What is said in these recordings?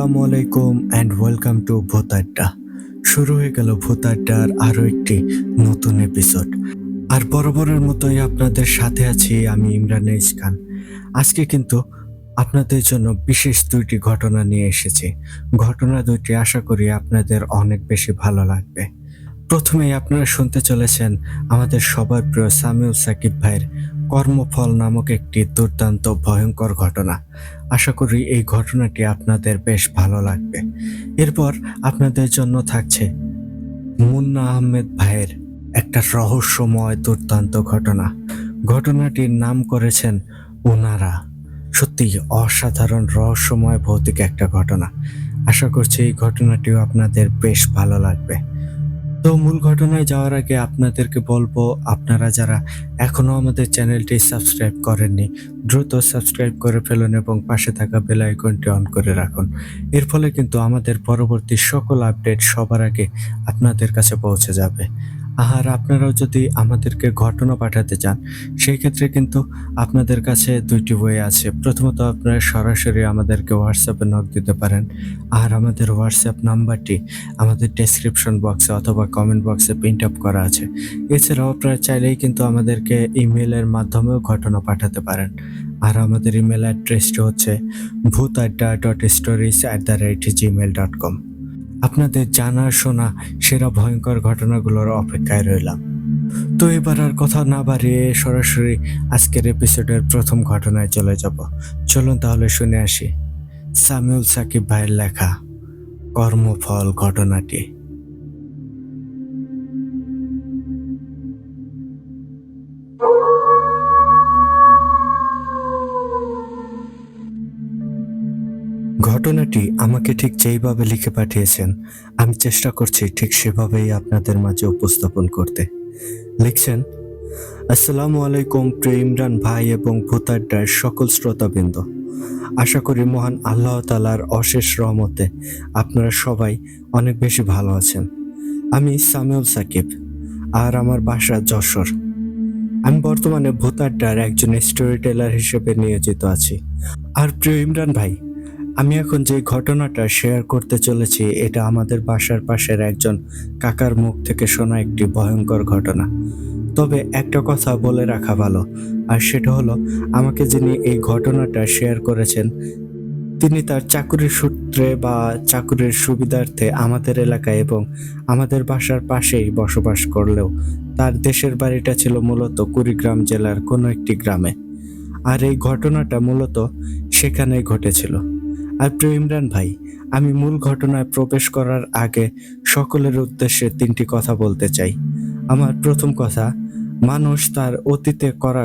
আসসালামু আলাইকুম and welcome to ভূতাড্ডা শুরু হয়ে গেল ভূতাড্ডার আরও একটি নতুন এপিসোড আর বরাবরের মতোই আপনাদের সাথে আছি আমি ইমরান ইস খান। আজকে কিন্তু আপনাদের জন্য বিশেষ দুইটি ঘটনা নিয়ে এসেছি। ঘটনা দুইটি আশা করি আপনাদের অনেক বেশি ভালো লাগবে। প্রথমেই আপনারা শুনতে চলেছেন আমাদের সবার প্রিয় সামিউল সাকিব ভাইয়ের কর্মফল নামক একটি দুর্দান্ত ভয়ঙ্কর ঘটনা। আশা করি এই ঘটনাটি আপনাদের বেশ ভালো লাগবে। এরপর আপনাদের জন্য থাকছে মুন্না আহমেদ ভাইয়ের একটা রহস্যময় দুর্দান্ত ঘটনা। ঘটনাটির নাম করেছেন ওনারা সত্যি অসাধারণ রহস্যময় ভৌতিক একটা ঘটনা। আশা করছি এই ঘটনাটিও আপনাদের বেশ ভালো লাগবে। তো মূল ঘটনায় যাওয়ার আগে আপনাদেরকে বলব, আপনারা যারা এখনও আমাদের চ্যানেলটি সাবস্ক্রাইব করেননি, দ্রুত সাবস্ক্রাইব করে ফেলুন এবং পাশে থাকা বেল আইকনটি অন করে রাখুন। এর ফলে কিন্তু আমাদের পরবর্তী সকল আপডেট সবার আগে আপনাদের কাছে পৌঁছে যাবে। আর আপনারাও যদি আমাদেরকে ঘটনা পাঠাতে চান সেই ক্ষেত্রে কিন্তু আপনাদের কাছে দুইটি ওয়ে আছে। প্রথমত আপনারা সরাসরি আমাদেরকে হোয়াটসঅ্যাপে নক দিতে পারেন, আর আমাদের হোয়াটসঅ্যাপ নাম্বারটি আমাদের ডেসক্রিপশন বক্সে অথবা কমেন্ট বক্সে প্রিন্ট আপ করা আছে। এছাড়াও আপনারা চাইলেই কিন্তু আমাদেরকে ইমেলের মাধ্যমেও ঘটনা পাঠাতে পারেন। আর আমাদের ইমেল অ্যাড্রেসটি হচ্ছে Bhoot Adda dot stories at the rate Gmail dot com আপনাদের জানা, শোনা সেরা ভয়ঙ্কর ঘটনাগুলোর অপেক্ষায় রইলাম। তো এবার আর কথা না বাড়িয়ে সরাসরি আজকের এপিসোডের প্রথম ঘটনায় চলে যাব। চলুন তাহলে শুনে আসি। সামিউল সাকিব ভাইয়ের লেখা কর্মফল ঘটনাটি। ঘটনাটি আমাকে ঠিক যেইভাবে লিখে পাঠিয়েছেন, আমি চেষ্টা করছি ঠিক সেভাবেই আপনাদের মাঝে উপস্থাপন করতে। লিখছেন, আসসালামু আলাইকুম প্রিয় ইমরান ভাই এবং ভূতাড্ডার সকল শ্রোতাবৃন্দ। আশা করি মহান আল্লাহ তালার অশেষ রহমতে আপনারা সবাই অনেক বেশি ভালো আছেন। আমি সামিউল সাকিব আর আমার বাসা যশোর। আমি বর্তমানে ভূতাড্ডার একজন স্টোরি টেলার হিসেবে নিয়োজিত আছি। আর প্রিয় ইমরান ভাই আমি এখন যে ঘটনাটা শেয়ার করতে চলেছি, এটা আমাদের বাসার পাশের একজন কাকার মুখ থেকে শোনা একটি ভয়ঙ্কর ঘটনা। তবে একটা কথা বলে রাখা ভালো, আর সেটা হলো, আমাকে যিনি এই ঘটনাটা শেয়ার করেছেন, তিনি তার চাকুরির সূত্রে বা চাকুরির সুবিধার্থে আমাদের এলাকায় এবং আমাদের বাসার পাশেই বসবাস করলেও, তার দেশের বাড়িটা ছিল মূলত কুড়িগ্রাম জেলার কোনো একটি গ্রামে। আর এই ঘটনাটা মূলত সেখানেই ঘটেছিল। আর প্রিয় ইমরান ভাই, আমি মূল ঘটনায় প্রবেশ করার আগে সকলের উদ্দেশ্যে তিনটি কথা বলতে চাই। আমার প্রথম কথা, মানুষ তার অতীতে করা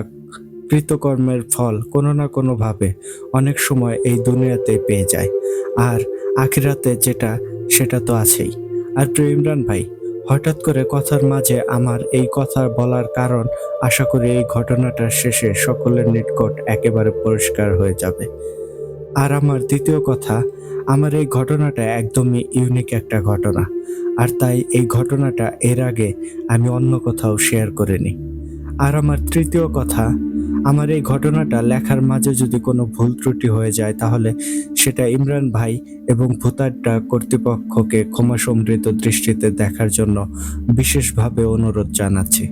কৃতকর্মের ফল কোনো না কোনোভাবে অনেক সময় এই দুনিয়াতে পেয়ে যায়। আর আখিরাতে যেটা, সেটা তো আছেই। আর প্রিয় ইমরান ভাই, হঠাৎ করে কথার মাঝে আমার এই কথা বলার কারণ আশা করি এই ঘটনাটার শেষে সকলের নিকট একেবারে পরিষ্কার হয়ে যাবে। আর আমার দ্বিতীয় কথা, আমার এই ঘটনাটা একদমই ইউনিক একটা ঘটনা। আর তাই এই ঘটনাটা এর আগে আমি অন্য কোথাও শেয়ার করিনি। আর আমার তৃতীয় কথা, আমার এই ঘটনাটা লেখার মাঝে যদি কোনো ভুল ত্রুটি হয়ে যায়, তাহলে সেটা ইমরান ভাই এবং ভূতাড্ডা কর্তৃপক্ষকে ক্ষমা সমৃদ্ধ দৃষ্টিতে দেখার জন্য বিশেষভাবে অনুরোধ জানাচ্ছি।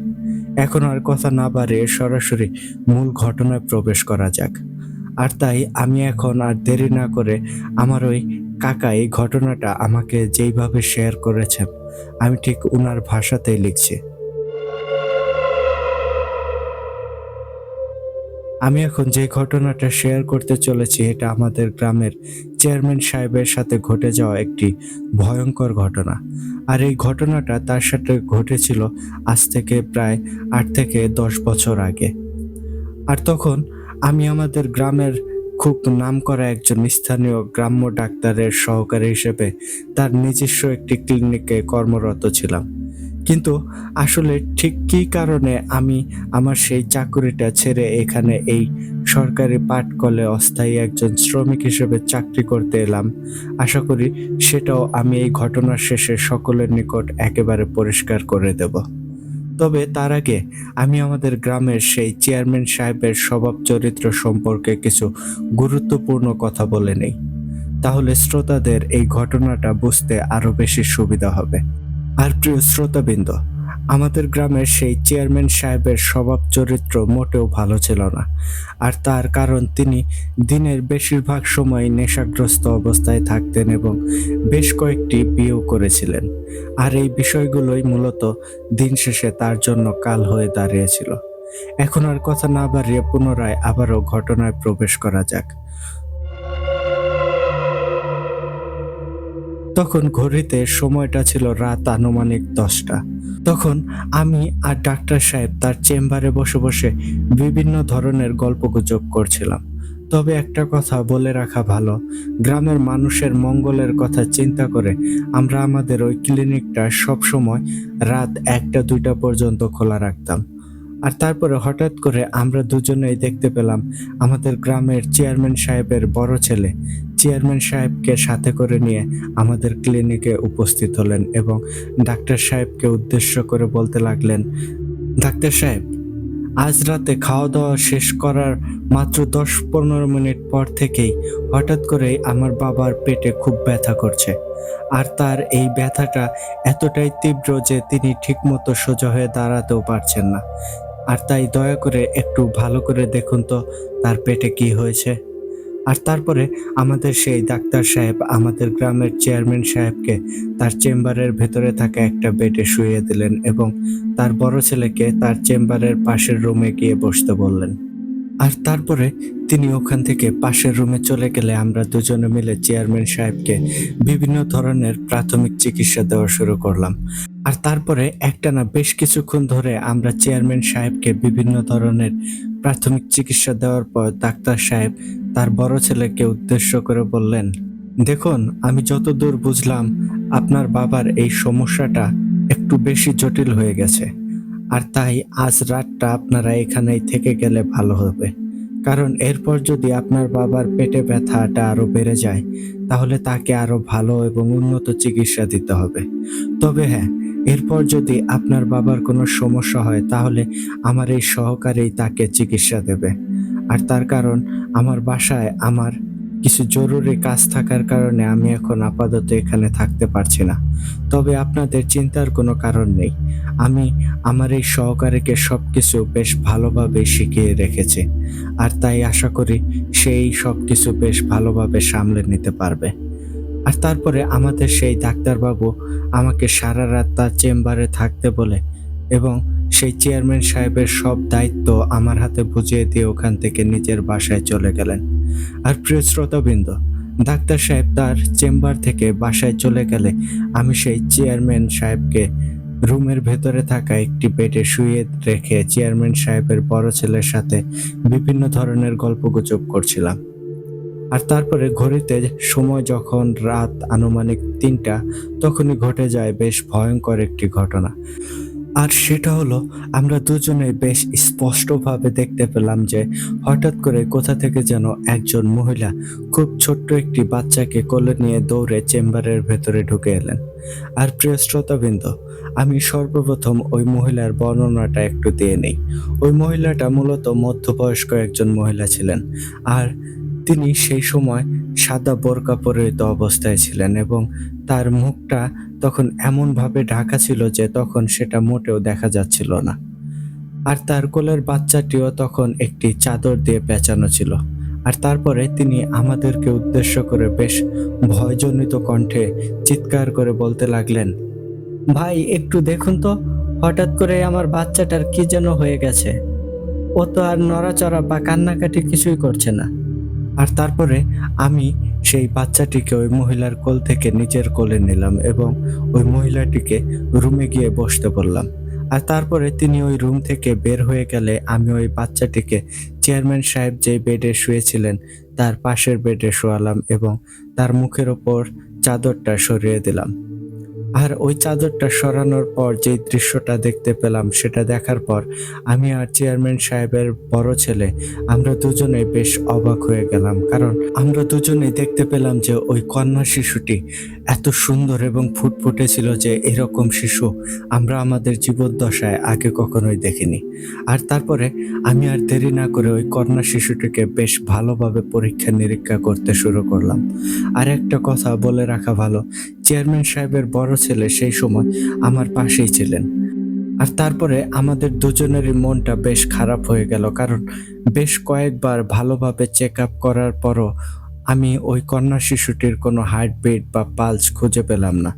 এখন আর কথা না বাড়িয়ে সরাসরি মূল ঘটনায় প্রবেশ করা যাক। আর তাই আমি এখন আর দেরি না করে আমার ওই কাকা এই ঘটনাটা আমাকে যেইভাবে শেয়ার করেছেন, আমি ঠিক ওনার ভাষাতেই লিখছি। আমি এখন যে ঘটনাটা শেয়ার করতে চলেছি, এটা আমাদের গ্রামের চেয়ারম্যান সাহেবের সাথে ঘটে যাওয়া একটি ভয়ঙ্কর ঘটনা। আর এই ঘটনাটা তার সাথে ঘটেছিল আজ থেকে প্রায় আট থেকে দশ বছর আগে। আর তখন আমি আমাদের গ্রামের খুব নামকরা একজন স্থানীয় গ্রাম্য ডাক্তারের সহকারী হিসেবে তার নিজস্ব একটি ক্লিনিকে কর্মরত ছিলাম। কিন্তু আসলে ঠিক কী কারণে আমি আমার সেই চাকুরিটা ছেড়ে এখানে এই সরকারি পাটকলে অস্থায়ী একজন শ্রমিক হিসেবে চাকরি করতে এলাম, আশা করি সেটাও আমি এই ঘটনার শেষে সকলের নিকট একেবারে পরিষ্কার করে দেব। তবে তার আগে আমি আমাদের গ্রামের সেই চেয়ারম্যান সাহেবের স্বভাব চরিত্র সম্পর্কে কিছু গুরুত্বপূর্ণ কথা বলে নেই। তাহলে শ্রোতাদের এই ঘটনাটা বুঝতে আরও বেশি সুবিধা হবে। আর প্রিয় শ্রোতাবৃন্দ আমাদের গ্রামের সেই চেয়ারম্যান সাহেবের স্বভাব চরিত্র মোটেও ভালো ছিল না। আর তার কারণ তিনি দিনের বেশিরভাগ সময় নেশাগ্রস্ত অবস্থায় থাকতেন এবং বেশ কয়েকটি বিয়েও করেছিলেন। আর এই বিষয়গুলোই মূলত দিন শেষে তার জন্য কাল হয়ে দাঁড়িয়েছিল। এখন আর কথা না বাড়িয়ে পুনরায় আবারও ঘটনায় প্রবেশ করা যাক। তখন ঘড়িতে সময়টা ছিল রাত আনুমানিক দশটা। তখন আমি আর ডাক্তার সাহেব তার চেম্বারে বসে বসে বিভিন্ন ধরনের গল্পগুজব করছিলাম। তবে একটা কথা বলে রাখা ভালো, গ্রামের মানুষের মঙ্গলের কথা চিন্তা করে আমরা আমাদের ওই ক্লিনিকটা সবসময় রাত একটা দুইটা পর্যন্ত খোলা রাখতাম। আর তারপরে হঠাৎ করে আমরা দুজনেই দেখতে পেলাম আমাদের গ্রামের চেয়ারম্যান সাহেবের বড় ছেলে। চেয়ারম্যান সাহেবকে সাথে করে নিয়ে আমাদের ক্লিনিকে উপস্থিত হলেন এবং ডাক্তার সাহেবকে উদ্দেশ্য করে বলতে লাগলেন, ডাক্তার সাহেব, আজ রাতে খাওয়া দাওয়া শেষ করার মাত্র দশ পনেরো মিনিট পর থেকেই হঠাৎ করেই আমার বাবার পেটে খুব ব্যথা করছে। আর তার এই ব্যথাটা এতটাই তীব্র যে তিনি ঠিকমতো সোজা হয়ে দাঁড়াতেও পারছেন না। আর তাই দয়া করে একটু ভালো করে দেখুন তো তার পেটে কি হয়েছে। আর তারপরে আমাদের সেই ডাক্তার সাহেব, আমাদের গ্রামের চেয়ারম্যান সাহেবকে তার চেম্বারের ভেতরে থাকা একটা বেডে শুইয়ে দিলেন এবং তার বড় ছেলেকে তার চেম্বারের পাশের রুমে গিয়ে বসতে বললেন। আর তারপরে তিনি ওখান থেকে পাশের রুমে চলে গেলে আমরা দুজনে মিলে চেয়ারম্যান সাহেবকে বিভিন্ন ধরনের প্রাথমিক চিকিৎসা দেওয়া শুরু করলাম। আর তারপরে একটানা বেশ কিছুক্ষণ ধরে আমরা চেয়ারম্যান সাহেবকে বিভিন্ন ধরনের প্রাথমিক চিকিৎসা দেওয়ার পর ডাক্তার সাহেব তার বড় ছেলেকে উদ্দেশ্য করে বললেন, দেখুন, আমি যতদূর বুঝলাম, আপনার বাবার এই সমস্যাটা একটু বেশি জটিল হয়ে গেছে। আর তাই আজ রাতটা আপনারা এখানেই থেকে গেলে ভালো হবে। কারণ এরপর যদি আপনার বাবার পেটে ব্যথাটা আরও বেড়ে যায়, তাহলে তাকে আরও ভালো এবং উন্নত চিকিৎসা দিতে হবে। তবে হ্যাঁ এরপর যদি আপনার বাবার কোনো সমস্যা হয়, তাহলে আমার এই সহকারেই তাকে চিকিৎসা দেবে। আর তার কারণ, আমার বাসায় আমার কিছু জরুরি কাজ থাকার কারণে আমি এখন আপাতত এখানে থাকতে পারছি না। তবে আপনাদের চিন্তার কোনো কারণ নেই। আমি আমার এই সহকারীকে সব কিছু বেশ ভালোভাবে শিখিয়ে রেখেছি। আর তাই আশা করি, সেই সব কিছু বেশ ভালোভাবে সামলে নিতে পারবে। আর তারপরে আমাদের সেই ডাক্তারবাবু আমাকে সারা রাত তার চেম্বারে থাকতে বলে এবং সেই চেয়ারম্যান সাহেবের সব দায়িত্ব আমার হাতে বুঝিয়ে দিয়ে ওখান থেকে নিজের বাসায় চলে গেলেন। আর প্রিয় শ্রোতাবৃন্দ, ডাক্তার সাহেব তার চেম্বার থেকে বাসায় চলে গেলে আমি সেই চেয়ারম্যান সাহেবকে রুমের ভেতরে থাকা একটি বেডে শুয়ে রেখে চেয়ারম্যান সাহেবের বড় ছেলের সাথে বিভিন্ন ধরনের গল্পগুজব করছিলাম। আর তারপরে ঘড়িতে সময় যখন রাত আনুমানিক তিনটা, তখনই ঘটে যায় বেশ ভয়ঙ্কর একটি ঘটনা। আর সেটা হলো, আমরা দুজনে বেশ স্পষ্টভাবে দেখতে পেলাম যে, হঠাৎ করে কোথা থেকে যেন একজন মহিলা খুব ছোট্ট একটি বাচ্চাকে কোলে নিয়ে দৌড়ে চেম্বারের ভেতরে ঢুকে এলেন। আর প্রিয় শ্রোতাবৃন্দ, আমি সর্বপ্রথম ওই মহিলার বর্ণনাটা একটু দিয়ে নেই। ওই মহিলাটা মূলত মধ্যবয়স্ক একজন মহিলা ছিলেন। আর তিনি সেই সময় সাদা বোরকা পরিহিত অবস্থায় ছিলেন এবং তার মুখটা তখন এমনভাবে ঢাকা ছিল যে তখন সেটা মোটেও দেখা যাচ্ছিল না। আর তার কোলের বাচ্চাটিও তখন একটি চাদর দিয়ে পেঁচানো ছিল। আর তারপরে তিনি আমাদেরকে উদ্দেশ্য করে বেশ ভয়জনিত কণ্ঠে চিৎকার করে বলতে লাগলেন, ভাই, একটু দেখুন তো, হঠাৎ করে আমার বাচ্চাটার কি যেন হয়ে গেছে। ও তো আর নড়াচড়া বা কান্নাকাটি কিছুই করছে না। আর তারপরে আমি সেই বাচ্চাটিকে ওই মহিলার কোল থেকে নিজের কোলে নিলাম এবং ওই মহিলাটিকে রুমে গিয়ে বসতে বললাম। আর তারপরে তিনি ওই রুম থেকে বের হয়ে গেলে আমি ওই বাচ্চাটিকে চেয়ারম্যান সাহেব যে বেডে শুয়েছিলেন, তার পাশের বেডে শোয়ালাম এবং তার মুখের ওপর চাদরটা সরিয়ে দিলাম। আর ওই চাদরটা সরানোর পর যে দৃশ্যটা দেখতে পেলাম, সেটা দেখার পর আমি আর চেয়ারম্যান সাহেবের বড় ছেলে, আমরা দুজনেই বেশ অবাক হয়ে গেলাম। কারণ আমরা দুজনেই দেখতে পেলাম যে ওই কন্যা শিশুটি এত সুন্দর এবং ফুটফুটে ছিল যে এরকম শিশু আমরা আমাদের জীবদ্দশায় আগে কখনোই দেখিনি। আর তারপরে আমি আর দেরি না করে ওই কন্যা শিশুটিকে বেশ ভালোভাবে পরীক্ষা নিরীক্ষা করতে শুরু করলাম। আর একটা কথা বলে রাখা ভালো চেয়ারম্যান সাহেবের বড় ছেলে সেই সময় আমার পাশেই ছিলেন। আর তারপরে আমাদের দুজনেরই মনটা বেশ খারাপ হয়ে গেল, কারণ বেশ কয়েকবার ভালোভাবে চেক আপ করার পরও আমি ওই কন্যা শিশুটির কোনো হার্টবিট বা পালস খুঁজে পেলাম না।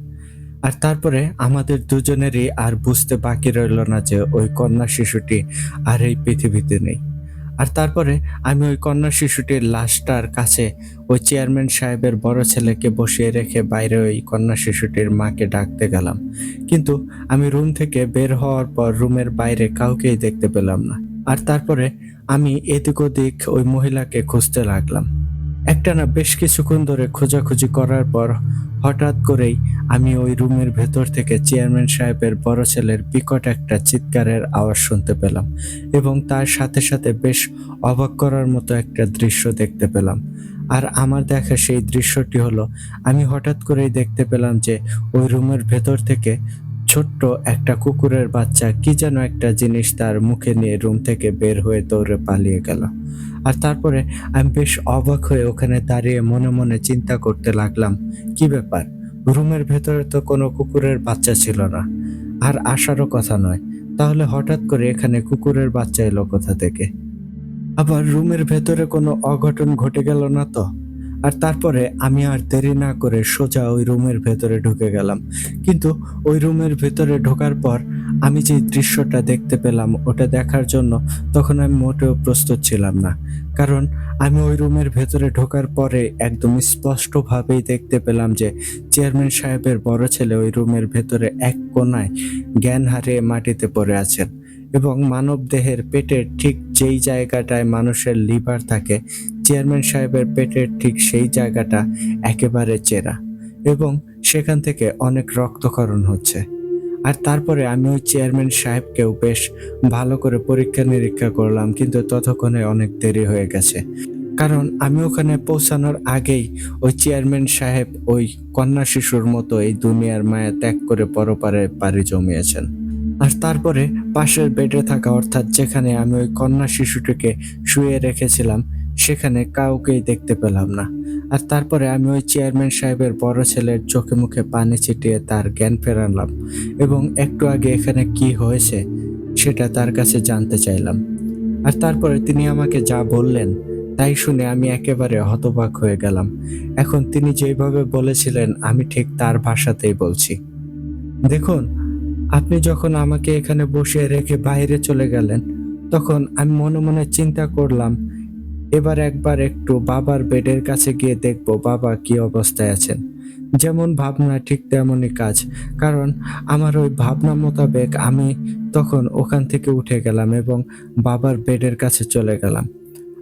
আর তারপরে আমাদের দুজনেরই আর বুঝতে বাকি রইল না যে ওই কন্যা শিশুটি আর এই পৃথিবীতে নেই। আর তারপরে আমি ওই কন্যা শিশুটির লাশটার কাছে ওই চেয়ারম্যান সাহেবের বড় ছেলেকে বসিয়ে রেখে বাইরে ওই কন্যা শিশুটির মাকে ডাকতে গেলাম। কিন্তু আমি রুম থেকে বের হওয়ার পর রুমের বাইরে কাউকেই দেখতে পেলাম না। আর তারপরে আমি এদিক ওদিক ওই মহিলাকে খুঁজতে লাগলাম। একটা না বেশ কিছুক্ষণ ধরে খোঁজাখুঁজি করার পর হঠাৎ করেই আমি ওই রুমের ভেতর থেকে চেয়ারম্যান সাহেবের বড় ছেলের বিকট একটা চিৎকারের আওয়াজ শুনতে পেলাম এবং তার সাথে সাথে বেশ অবাক করার মতো একটা দৃশ্য দেখতে পেলাম। আর আমার দেখা সেই দৃশ্যটি হলো, আমি হঠাৎ করেই দেখতে পেলাম যে ওই রুমের ভেতর থেকে ছোট্ট একটা কুকুরের বাচ্চা কি যেন একটা জিনিস তার মুখে নিয়ে রুম থেকে বের হয়ে দৌড়ে পালিয়ে গেল। আর তারপরে আমি বেশ অবাক হয়ে ওখানে দাঁড়িয়ে মনে মনে চিন্তা করতে লাগলাম, কি ব্যাপার? রুমের ভেতরে তো কোনো কুকুরের বাচ্চা ছিল না। আর আসারও কথা নয়। তাহলে হঠাৎ করে এখানে কুকুরের বাচ্চা এলো কোথা থেকে? আবার রুমের ভেতরে কোনো অঘটন ঘটে গেল না তো? আর তারপরে আমি আর দেরি না করে সোজা ওই রুমের ভেতরে ঢুকে গেলাম। কিন্তু ওই রুমের ভেতরে ঢোকার পর আমি যে দৃশ্যটা দেখতে পেলাম ওটা দেখার জন্য তখন আমি মোটেও প্রস্তুত ছিলাম না। কারণ আমি ওই রুমের ভেতরে ঢোকার পরে একদম স্পষ্টভাবেই দেখতে পেলাম যে চেয়ারম্যান সাহেবের বড় ছেলে ওই রুমের ভেতরে এক কোনায় জ্ঞান হারিয়ে মাটিতে পড়ে আছেন। এবং মানব দেহের পেটের ঠিক যেই জায়গাটায় মানুষের লিভার থাকে, চেয়ারম্যান সাহেবের পেটের ঠিক সেই জায়গাটা একেবারে চেরা এবং সেখান থেকে অনেক রক্তকরণ হচ্ছে। আর তারপরে আমি ওই চেয়ারম্যান সাহেবকেও বেশ ভালো করে পরীক্ষা নিরীক্ষা করলাম, কিন্তু ততক্ষণে অনেক দেরি হয়ে গেছে। কারণ আমি ওখানে পৌঁছানোর আগেই ওই চেয়ারম্যান সাহেব ওই কন্যা শিশুর মতো এই দুনিয়ার মায়া ত্যাগ করে পরপারে পাড়ি জমিয়েছেন। আর তারপরে পাশের বেডে থাকা, অর্থাৎ যেখানে আমি ওই কন্যা শিশুটিকে শুয়ে রেখেছিলাম, সেখানে কাউকেই দেখতে পেলাম না। আর তারপরে আমি ওই চেয়ারম্যান সাহেবের বড় ছেলের চোখে মুখে পানি ছিটিয়ে তার জ্ঞান ফেরালাম এবং একটু আগে এখানে কি হয়েছে সেটা তার কাছে জানতে চাইলাম। আর তারপরে তিনি আমাকে যা বললেন, তাই শুনে আমি একেবারে হতবাক হয়ে গেলাম। এখন তিনি যেভাবে বলেছিলেন, আমি ঠিক তার ভাষাতেই বলছি। দেখুন আপনি যখন আমাকে এখানে বসিয়ে রেখে বাইরে চলে গেলেন, তখন আমি মনে মনে চিন্তা করলাম, এবার একবার একটু বাবার বেডের কাছে গিয়ে দেখব বাবা কি অবস্থায় আছেন। যেমন ভাবনা ঠিক তেমনই কাজ, কারণ আমার ওই ভাবনা মোতাবেক আমি তখন ওখান থেকে উঠে গেলাম এবং বাবার বেডের কাছে চলে গেলাম।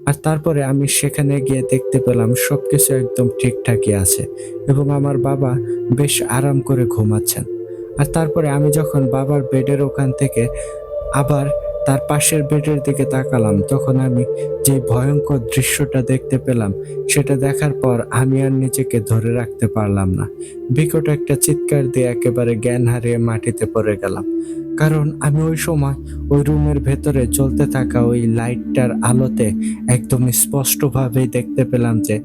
আর তারপরে আমি সেখানে গিয়ে দেখতে পেলাম সবকিছু একদম ঠিকঠাকই আছে এবং আমার বাবা বেশ আরাম করে ঘুমাচ্ছেন। আর তারপরে আমি যখন বাবার বেডের ওখান থেকে আবার তার পাশের বেডের দিকে তাকালাম, তখন আমি যে ভয়ঙ্কর দৃশ্যটা দেখতে পেলাম, সেটা দেখার পর আমি আর নিজেকে ধরে রাখতে পারলাম না। বিকট একটা চিৎকার দিয়ে একেবারে জ্ঞান হারিয়ে মাটিতে পড়ে গেলাম। কারণ আমি ওই সময় ওই রুমের ভেতরে চলতে থাকা ওই লাইটটার আলোতে একদম স্পষ্টভাবেই দেখতে পেলাম যে,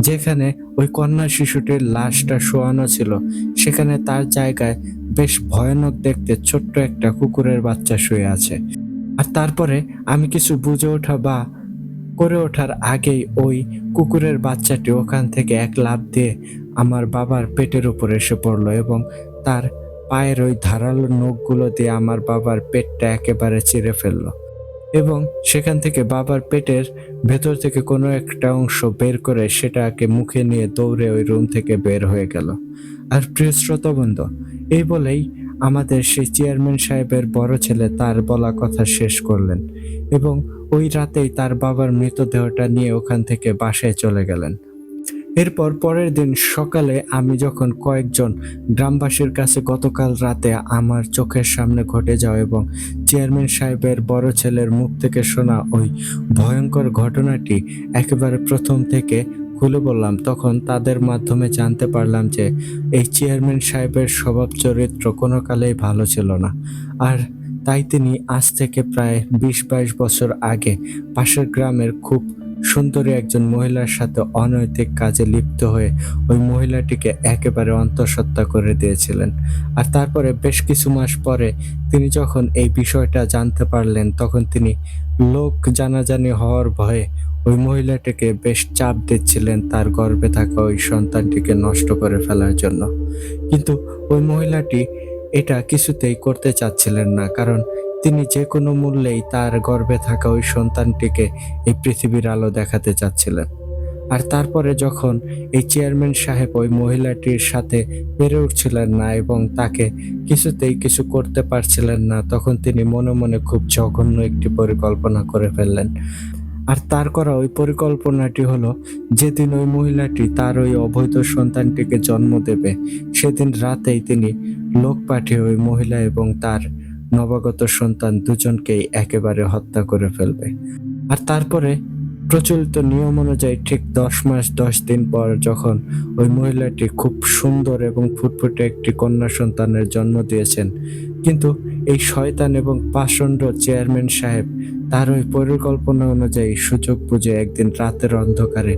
যেখানে ওই কন্যা শিশুটির লাশটা শোয়ানো ছিল, সেখানে তার জায়গায় বেশ ভয়ানক দেখতে ছোট্ট একটা কুকুরের বাচ্চা শুয়ে আছে। আর তারপরে আমি কিছু বুঝে ওঠা বা করে ওঠার আগেই ওই কুকুরের বাচ্চাটি ওখান থেকে এক লাফ দিয়ে আমার বাবার পেটের উপর এসে পড়ল এবং তার পায়ের ওই ধারালো নখগুলো দিয়ে আমার বাবার পেটটা একেবারে চিরে ফেলল এবং সেখান থেকে বাবার পেটের ভেতর থেকে কোনো একটা অংশ বের করে সেটাকে মুখে নিয়ে দৌড়ে ওই রুম থেকে বের হয়ে গেল। আর প্রিয় শ্রোতবন্ধ এই বলেই আমাদের সেই চেয়ারম্যান সাহেবের বড় ছেলে তার বলা কথা শেষ করলেন এবং ওই রাতেই তার বাবার মৃতদেহটা নিয়ে ওখান থেকে বাসায় চলে গেলেন। এরপর পরের দিন সকালে আমি যখন কয়েকজন গ্রামবাসীর কাছে গতকাল রাতে আমার চোখের সামনে ঘটে যাওয়া এবং চেয়ারম্যান সাহেবের বড় ছেলের মুখ থেকে শোনা ওই ভয়ঙ্কর ঘটনাটি একেবারে প্রথম থেকে খুলে বললাম, তখন তাদের মাধ্যমে জানতে পারলাম যে এই চেয়ারম্যান সাহেবের স্বভাব চরিত্র কোনো কালেই ভালো ছিল না। আর তাই তিনি আজ থেকে প্রায় বিশ বাইশ বছর আগে পাশের গ্রামের খুব সুন্দরী একজন মহিলার সাথে অনৈতিক কাজে লিপ্ত হয়ে ওই মহিলাটিকে একেবারে অন্তঃসত্ত্বা করে দিয়েছিলেন। আর তারপরে বেশ কিছু মাস পরে তিনি যখন এই বিষয়টা জানতে পারলেন, তখন তিনি লোক জানাজানি হওয়ার ভয়ে ওই মহিলাটিকে বেশ চাপ দিচ্ছিলেন তার গর্ভে থাকা ওই সন্তানটিকে নষ্ট করে ফেলার জন্য। কিন্তু ওই মহিলাটি এটা কিছুতেই করতে চাচ্ছিলেন না, কারণ তিনি যে কোনো মূল্যেই তার গর্ভে থাকা ওই সন্তানটিকে এই পৃথিবীর আলো দেখাতে চাচ্ছিলেন। আর তারপরে যখন এই চেয়ারম্যান সাহেব ওই মহিলাটির সাথে পেরে উঠছিলেন না এবং তাকে কিছুতেই কিছু করতে পারছিলেন না, তখন তিনি মনে মনে খুব জঘন্য একটি পরিকল্পনা করে ফেললেন। আর তার করা ওই পরিকল্পনাটি হলো, যেদিন ওই মহিলাটি তার ওই অবৈধ সন্তানটিকে জন্ম দেবে, সেদিন রাতেই তিনি লোক পাঠিয়ে ওই মহিলা এবং তার নবাগত সন্তান দুজনকেই একেবারে হত্যা করে ফেলবে। আর তারপরে প্রচলিত নিয়ম অনুযায়ী ঠিক দশ মাস, দশ দিন পর যখন ওই মহিলাটি খুব সুন্দর এবং ফুটফুটে একটি কন্যা সন্তানের জন্ম দিয়েছেন, কিন্তু এই শয়তান এবং পাষণ্ড চেয়ারম্যান সাহেব তার ওই পরিকল্পনা অনুযায়ী সুযোগ বুঝে একদিন রাতের অন্ধকারে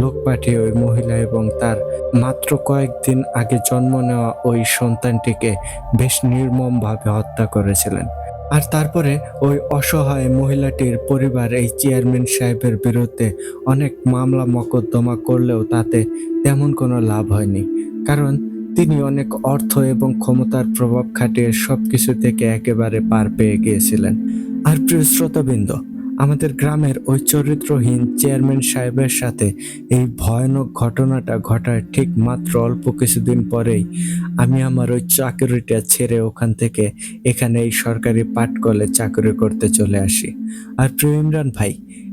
লোক পাঠিয়ে ওই মহিলা এবং তার মাত্র কয়েকদিন আগে জন্ম নেওয়া ওই সন্তানটিকে বেশ নির্মমভাবে হত্যা করেছিলেন। আর তারপরে ওই অসহায় মহিলাটির পরিবার এই চেয়ারম্যান সাহেবের বিরুদ্ধে অনেক মামলা মকদ্দমা করলেও তাতে তেমন কোনো লাভ হয়নি। কারণ তিনি অনেক অর্থ এবং ক্ষমতার প্রভাব খাটিয়ে সব কিছু থেকে একেবারে পার পেয়ে গিয়েছিলেন। আর প্রিয় শ্রোতাবৃন্দ আমাদের গ্রামের ওই চরিত্রহীন চেয়ারম্যান সাহেবের সাথে এই ভয়ানক ঘটনাটা ঘটার ঠিক মাত্র অল্প কিছুদিন পরেই আমি আমার ওই চাকরিটা ছেড়ে ওখান থেকে এখানে এই সরকারি পাটকলে চাকরি করতে চলে আসি। আর প্রিয় ইমরান ভাই,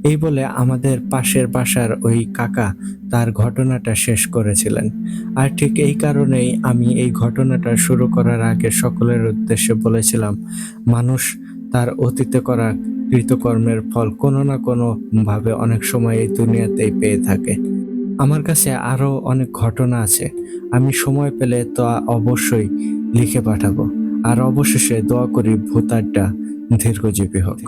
এই বলে আমাদের পাশের বাসার ওই কাকা তার ঘটনাটা শেষ করেছিলেন। আর ঠিক এই কারণেই আমি এই ঘটনাটা শুরু করার আগে সকলের উদ্দেশ্যে বলেছিলাম, মানুষ তার অতীতে করা কৃতকর্মের ফল কোনো না কোনো ভাবে অনেক সময় এই দুনিয়াতেই পেয়ে থাকে। আমার কাছে আরও অনেক ঘটনা আছে। আমি সময় পেলে তো অবশ্যই লিখে পাঠাবো। আর অবশেষে দোয়া করি ভূতারটা দীর্ঘজীবী হোক।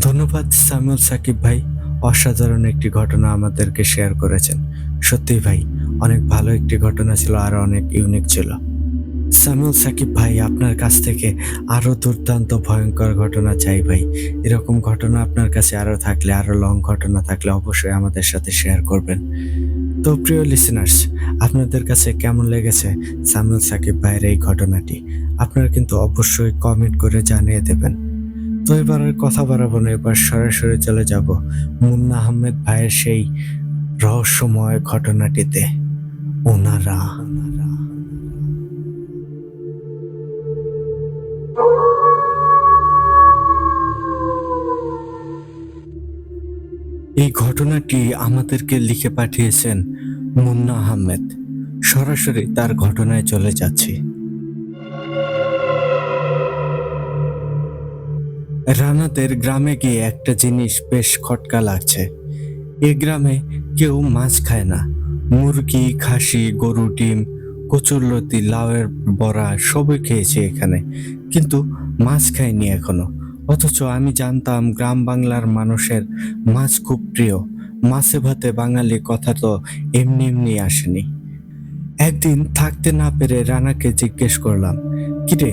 ধন্যবাদ সামিউল সাকিব ভাই। অসাধারণ একটি ঘটনা আমাদেরকে শেয়ার করেছেন। সত্যি ভাই অনেক ভালো একটি ঘটনা ছিল, আর অনেক ইউনিক ছিল। সামিউল সাকিব ভাই, আপনার কাছ থেকে আরও দুর্দান্ত ভয়ঙ্কর ঘটনা চাই ভাই। এরকম ঘটনা আপনার কাছে আরও থাকলে আরও লং ঘটনা থাকলে অবশ্যই আমাদের সাথে শেয়ার করবেন। তো প্রিয় লিসেনার্স আপনাদের কাছে কেমন লেগেছে সামিউল সাকিব ভাইয়ের এই ঘটনাটি? আপনারা কিন্তু অবশ্যই কমেন্ট করে জানিয়ে দেবেন। তো এবার আর কথা বাড়াবো না, এবার সরাসরি চলে যাব মুন্না আহমেদ ভাইয়ের সেই রহস্যময় ঘটনাটিতে। ওনারা। এই ঘটনাটি আমাদেরকে লিখে পাঠিয়েছেন মুন্না আহমেদ। সরাসরি তার ঘটনায় চলে যাচ্ছি। রানাদের গ্রামে গিয়ে একটা জিনিস বেশ খটকা লাগছে। এ গ্রামে কেউ মাছ খায় না। মুরগি, খাসি গরু ডিম, কচুরলতি, লাউয়ের বড়া সবই খেয়েছে এখানে। কিন্তু মাছ খায়নি এখনও। অথচ আমি জানতাম গ্রাম বাংলার মানুষের মাছ খুব প্রিয়। মাছে ভাতে বাঙালি কথা তো এমনি এমনি আসেনি। একদিন থাকতে না পেরে রানাকে জিজ্ঞেস করলাম, কিরে,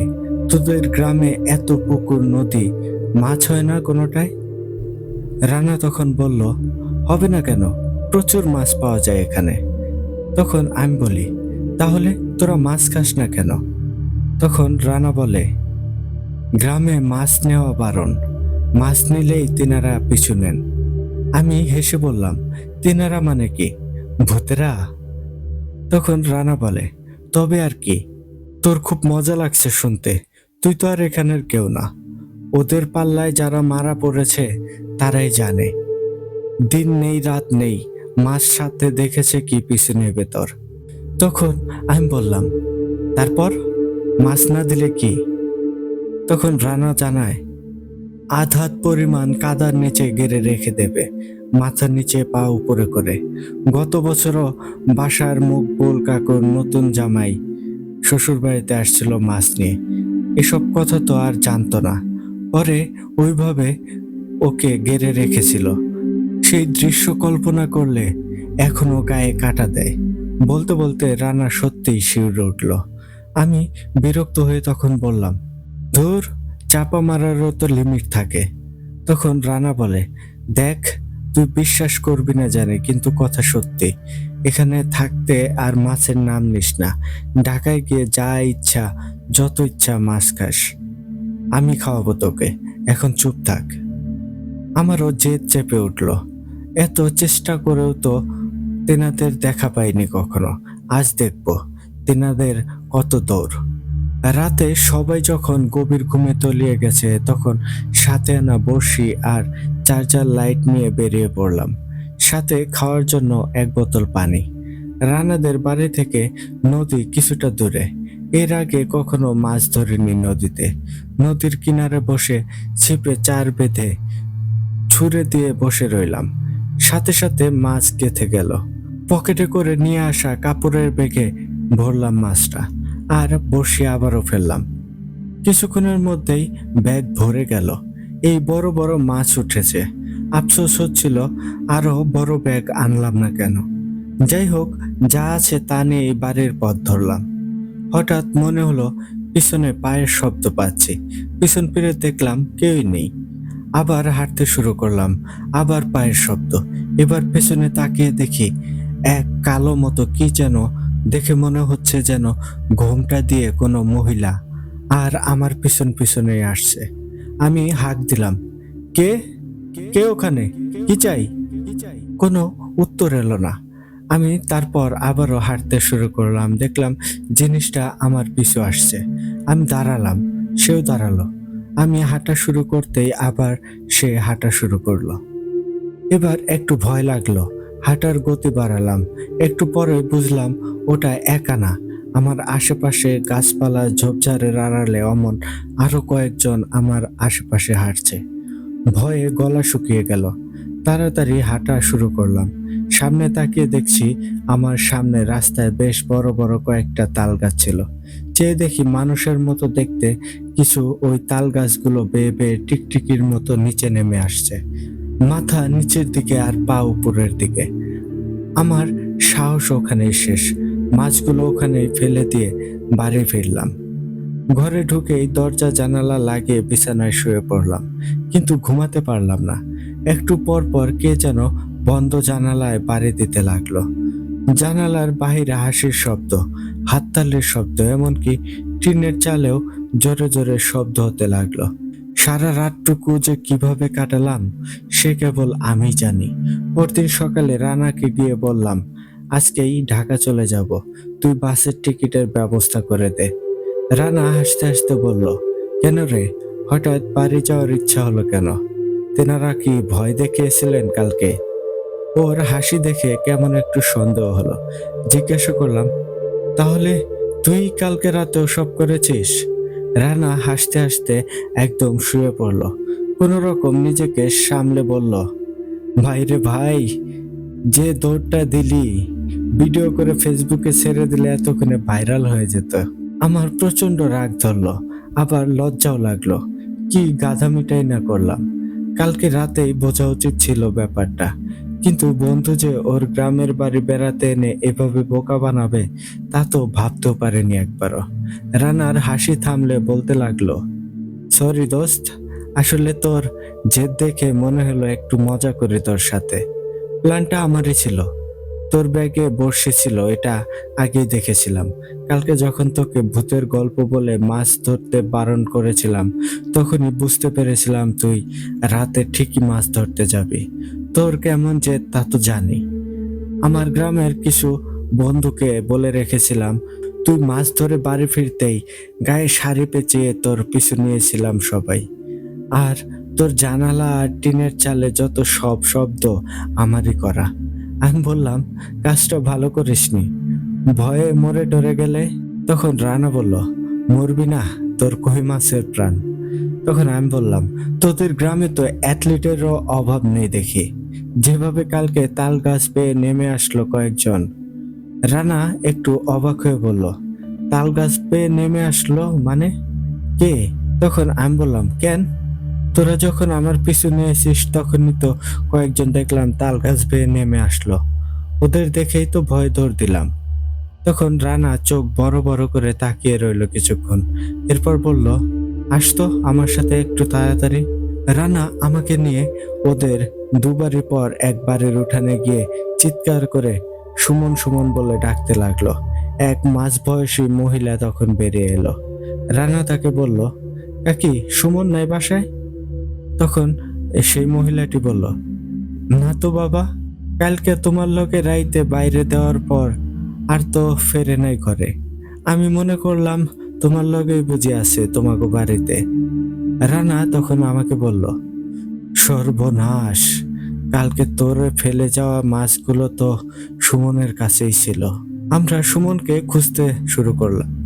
তোদের গ্রামে এত পুকুর, নদী, মাছ হয় না কোনোটাই রানা তখন বলল, হবে না কেন? প্রচুর মাছ পাওয়া যায় এখানে। তখন আমি বলি, তাহলে তোরা মাছ খাস না কেন? তখন রানা বলে, গ্রামে মাছ নেওয়া বারণ। মাছ নিলেই তিনারা পিছু নেন। আমি হেসে বললাম, তিনারা মানে কি? ভূতেরা? তখন রানা বলে, তবে আর কি। তোর খুব মজা লাগছে শুনতে। তুই তো আর এখানের কেউ না। ওদের পাল্লায় যারা মারা পড়েছে, তারাই জানে। দিন নেই, রাত নেই। মাস সাথে দেখেছে কি পিছু নেবে তোর তখন আমি বললাম, তারপর মাছ না দিলে কি? তখন রানা জানায় আধ হাত পরিমাণ কাদার নিচে গেড়ে রেখে দেবে, মাথার নিচে পা উপরে করে। গত বছরও বাসার মুকবুল কাকুর নতুন জামাই শ্বশুর বাড়িতে আসছিল মাছ নিয়ে। এসব কথা তো আর জানতো না। পরে ওইভাবে ওকে গেড়ে রেখেছিল। সেই দৃশ্য কল্পনা করলে এখনও গায়ে কাটা দেয়। বলতে বলতে রানা সত্যিই শিউরে উঠল। আমি বিরক্ত হয়ে তখন বললাম, ধুর, চাপা মারারও তো লিমিট থাকে। তখন রানা বলে, দেখ, তুই বিশ্বাস করবি না জানি, কিন্তু কথা সত্যি। এখানে থাকতে আর মাছের নাম নিস না। ঢাকায় গিয়ে যা ইচ্ছা, যত ইচ্ছা মাছ খাস। আমি খাওয়াবো তোকে। এখন চুপ থাক। আমারও জেদ চেপে উঠল। এত চেষ্টা করেও তো তেনাদের দেখা পাইনি কখনো। আজ দেখব, তেনাদের কত দৌড়। রাতে সবাই যখন গভীর ঘুমে তলিয়ে গেছে, তখন সাথে আনা বড়শি আর চার্জার লাইট নিয়ে বেরিয়ে পড়লাম। সাথে খাওয়ার জন্য এক বোতল পানি। রানাদের বাড়ি থেকে নদী কিছুটা দূরে। এর আগে কখনো মাছ ধরিনি নদীতে। নদীর কিনারে বসে ছিপে চার বেঁধে ছুঁড়ে দিয়ে বসে রইলাম। সাথে সাথে মাছ গেথে গেল। পকেটে করে নিয়ে আসা কাপড়ের বেগে ভরলাম মাছটা আর বসে আবারও ফেললাম। কিছুক্ষণের মধ্যেই ব্যাগ ভরে গেল। এই বড় বড় মাছ উঠেছে। আফসোস হচ্ছিল, আরও বড় ব্যাগ আনলাম না কেন? যাই হোক, যা আছে তা নিয়ে এই বাড়ির পথ ধরলাম। হঠাৎ মনে হলো, পিছনে পায়ের শব্দ পাচ্ছি। পিছন ফিরে দেখলাম কেউই নেই। আবার হাঁটতে শুরু করলাম, আবার পায়ের শব্দ। এবার পেছনে তাকিয়ে দেখি, এক কালো মতো কি যেন দেখে মনে হচ্ছে যেন ঘোমটা দিয়ে কোনো মহিলা আর আমার পিছন পিছনে আসছে। আমি হাঁক দিলাম, কে? কে ওখানে? কি চাই? কোনো উত্তর এলো না। আমি তারপর আবারও হাঁটতে শুরু করলাম, দেখলাম জিনিসটা আমার পিছু আসছে। আমি দাঁড়ালাম, সেও দাঁড়াল। আমি হাঁটা শুরু করতেই আবার সে হাঁটা শুরু করল। এবার একটু ভয় লাগল, হাঁটার গতি বাড়ালাম, একটু পরে বুঝলাম ওটা একা না। আমার আশেপাশে গাছপালা, ঝোপঝাড়ের আড়ালে অমন আরও কয়েকজন আমার আশেপাশে হাঁটছে। ভয়ে গলা শুকিয়ে গেল। তাড়াতাড়ি হাঁটা শুরু করলাম। সামনে তাকিয়ে দেখছি আমার সামনে রাস্তায় বেশ বড় বড় কয়েকটা তাল গাছ ছিল। চেয়ে দেখি মানুষের মতো দেখতে কিছু ওই তাল গাছগুলো বেয়ে বেয়ে টিকটিকির মতো নিচে নেমে আসছে। মাথা নিচের দিকে আর পা উপরের দিকে। আমার সাহস ওখানেই শেষ। মাছগুলো ওখানে ফেলে দিয়ে বাড়ি ফিরলাম। ঘরে ঢুকেই দরজা জানালা লাগিয়ে বিছানায় শুয়ে পড়লাম, কিন্তু ঘুমাতে পারলাম না। একটু পর পর কে যেন বন্ধ জানালায় বাড়ি দিতে লাগল। জানালার বাহিরে হাসির শব্দ, হাততালির শব্দ, এমনকি টিনের চালেও জোরে জোরে শব্দ হতে লাগল। সারা রাতটুকু যে কীভাবে কাটালাম, সে কেবল আমি জানি। পরদিন সকালে রানাকে গিয়ে বললাম, আজকেই ঢাকা চলে যাব, তুই বাসের টিকিটের ব্যবস্থা করে দে। রানা হাসতে হাসতে বলল, কেন রে, হঠাৎ বাড়ি যাওয়ার ইচ্ছা হলো কেন? তেনারা কি ভয় দেখিয়েছিলেন কালকে? ওর হাসি দেখে কেমন একটু সন্দেহ হলো। জিজ্ঞাসা করলাম, তাহলে তুই কালকে রাতেও সব করেছিস? রানা হাসতে হাসতে একদম শুয়ে পড়ল। কোনো রকম নিজেকে সামলে বলল, ভাই রে ভাই, যে দৌড়টা দিলি, ভিডিও করে ফেসবুকে ছেড়ে দিলে এতক্ষণে ভাইরাল হয়ে যেত। আমার প্রচণ্ড রাগ ধরলো, আবার লজ্জাও লাগল। কি গাধামিটাই না করলাম। কালকে রাতেই বোঝা উচিত ছিল ব্যাপারটা। কিন্তু বন্ধু যে ওর গ্রামের বাড়ি বেড়াতে এনে এভাবে বোকা বানাবে, তা তো ভাবতেও পারেনি একবারও। রানার হাসি থামলে বলতে লাগল, সরি দোস্ত, আসলে তোর জেদ দেখে মনে হলো একটু মজা করি তোর সাথে। প্ল্যানটা আমারই ছিল। তোর ব্যাগে বর্ষি ছিল, এটা আগেই দেখেছিলাম। কালকে যখন তোকে ভূতের গল্প বলে মাছ ধরতে বারণ করেছিলাম, তখনই বুঝতে পেরেছিলাম তুই রাতে ঠিকই মাছ ধরতে যাবি। তোর কেমন যে তা তো জানি। আমার গ্রামের কিছু বন্ধুকে বলে রেখেছিলাম, তুই মাছ ধরে বাড়ি ফিরতেই গায়ে শাড়ি পেঁচিয়ে তোর পিছু নিয়েছিলাম সবাই। আর তোর জানালা আর টিনের চালে যত সব শব্দ আমারই করা। আমি বললাম, কাজটা ভালো করিসনি। ভয়ে মরে ডরে গেলে? তখন রানা বলল, মরবি না, তোর কই মাছের প্রাণ? তখন আমি বললাম, তোদের গ্রামে তো অ্যাথলিটেরও অভাব নেই দেখি। যেভাবে কালকে তাল গাছ পেয়ে নেমে আসলো কয়েকজন, রানা একটু অবাক হয়ে বলল, তাল গাছ পেয়ে নেমে আসলো মানে? কে? তখন আমি বললাম, কেন? তোরা যখন আমার পিছু নিয়েছিস তখনই তো কয়েকজন দেখলাম তাল গাছ বেয়ে নেমে আসলো। ওদের দেখেই তো ভয় দৌড় দিলাম। তখন রানা চোখ বড় বড় করে তাকিয়ে রইল কিছুক্ষণ। এরপর বলল, আসতো আমার সাথে একটু তাড়াতাড়ি। রানা আমাকে নিয়ে ওদের দুবারই পর একবারের উঠানে গিয়ে চিৎকার করে সুমন সুমন বলে ডাকতে লাগল। এক মাঝ বয়সী মহিলা তখন বেরিয়ে এলো। রানা তাকে বলল কাকি সুমন নাই বাসায়? তখন সেই মহিলাটি বলল, না তো বাবা, কালকে তোমার লোকে রাইতে বাইরে দেওয়ার পর আর তো ফেরে নাই ঘরে। আমি মনে করলাম তোমার লগেই বুঝে আছে তোমাকে বাড়িতে। রানা তখন আমাকে বলল সর্বনাশ। কালকে তোরে ফেলে যাওয়া মাছগুলো তো সুমনের কাছেই ছিল। আমরা সুমনকে খুঁজতে শুরু করলাম।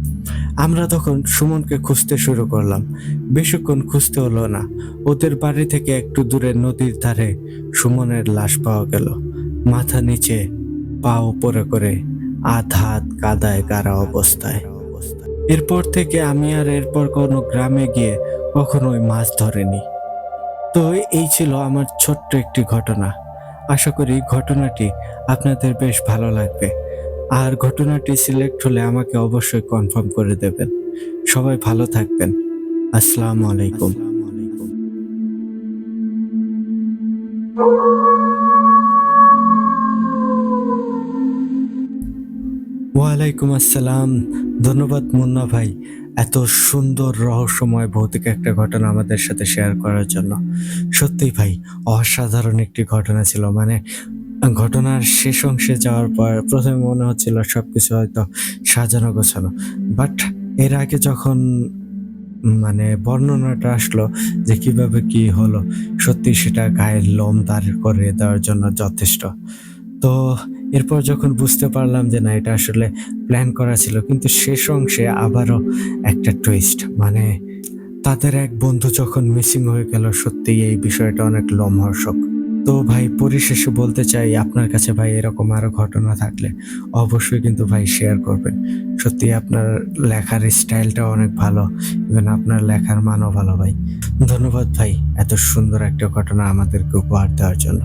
আমরা তখন সুমনকে খুঁজতে শুরু করলাম। বেশিক্ষণ খুঁজতে হলো না। ওদের বাড়ি থেকে একটু দূরে নদীর ধারে সুমনের লাশ পাওয়া গেল। মাথা নিচে পা উপরে করে আধ হাত কাদায় গাড়া অবস্থায়। এরপর থেকে আমি আর এরপর কোনো গ্রামে গিয়ে কখনোই মাছ ধরিনি। তো এই ছিল আমার ছোট্ট একটি ঘটনা। আশা করি ঘটনাটি আপনাদের বেশ ভালো লাগবে। আর ঘটনাটি সিলেক্ট হলে আমাকে অবশ্যই কনফার্ম করে দেবেন। সবাই ভালো থাকবেন। আসসালামু আলাইকুম। ওয়ালাইকুম আসসালাম। ধন্যবাদ মুন্না ভাই। এত সুন্দর রহস্যময় ভৌতিক একটা ঘটনা আমাদের সাথে শেয়ার করার জন্য। সত্যি ভাই, অসাধারণ একটি ঘটনা ছিল। মানে ঘটনার শেষ অংশে যাওয়ার পর প্রথমে মনে হচ্ছিল সব কিছু হয়তো সাজানো গোছানো। বাট এর আগে যখন মানে বর্ণনাটা আসলো যে কীভাবে কি হলো সত্যি সেটা গায়ের লোম দাঁড় করে দেওয়ার জন্য যথেষ্ট। তো এরপর যখন বুঝতে পারলাম যে না, এটা আসলে প্ল্যান করা ছিল, কিন্তু শেষ অংশে আবারও একটা টুইস্ট মানে তাদের এক বন্ধু যখন মিসিং হয়ে গেল, সত্যিই এই বিষয়টা অনেক লোমহর্ষক। তো ভাই, পরিশেষে বলতে চাই, আপনার কাছে ভাই এরকম আরও ঘটনা থাকলে অবশ্যই কিন্তু ভাই শেয়ার করবেন। সত্যি আপনার লেখার স্টাইলটা অনেক ভালো ইভেন আপনার লেখার মানও ভালো ভাই। ধন্যবাদ ভাই, এত সুন্দর একটা ঘটনা আমাদেরকে উপহার দেওয়ার জন্য।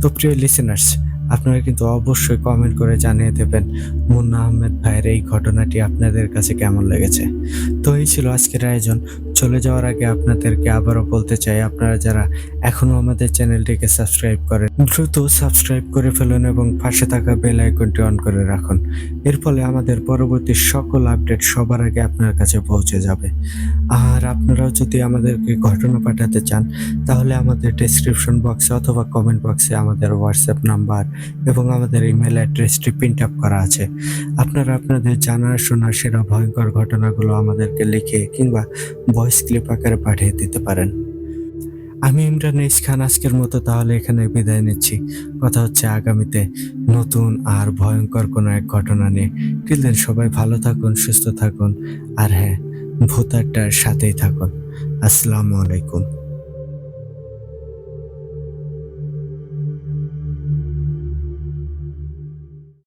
তো প্রিয় লিসেনার্স আপনারা কিন্তু অবশ্যই কমেন্ট করে জানিয়ে দেবেন। মুন্না আহমেদ ভাইয়ের এই ঘটনাটি আপনাদের কাছে কেমন লেগেছে? তো এই ছিল আজকের আয়োজন। চলে যাওয়ার আগে আপনাদেরকে আবারও বলতে চাই, আপনারা যারা এখনও আমাদের চ্যানেলটিকে সাবস্ক্রাইব করেন, দ্রুত সাবস্ক্রাইব করে ফেলুন এবং পাশে থাকা বেল আইকনটি অন করে রাখুন। এর ফলে আমাদের পরবর্তী সকল আপডেট সবার আগে আপনার কাছে পৌঁছে যাবে। আর আপনারাও যদি আমাদেরকে ঘটনা পাঠাতে চান, তাহলে আমাদের ডেসক্রিপশন বক্সে অথবা কমেন্ট বক্সে আমাদের হোয়াটসঅ্যাপ নাম্বার এবং আমাদের ইমেল অ্যাড্রেসটি প্রিন্ট আপ করা আছে। আপনারা আপনাদের জানার, শোনার সেরা ভয়ঙ্কর ঘটনাগুলো আমাদেরকে লিখে কিংবা ভয়েস ক্লিপ আকারে পাঠিয়ে দিতে পারেন। আমি ইমরান ইস খান আজকের মতো তাহলে এখানে বিদায় নিচ্ছি। কথা হচ্ছে আগামীতে নতুন আর ভয়ঙ্কর কোনো এক ঘটনা নিয়ে। টিল দেন সবাই ভালো থাকুন, সুস্থ থাকুন, আর হ্যাঁ ভূতারটার সাথেই থাকুন। আসসালামু আলাইকুম।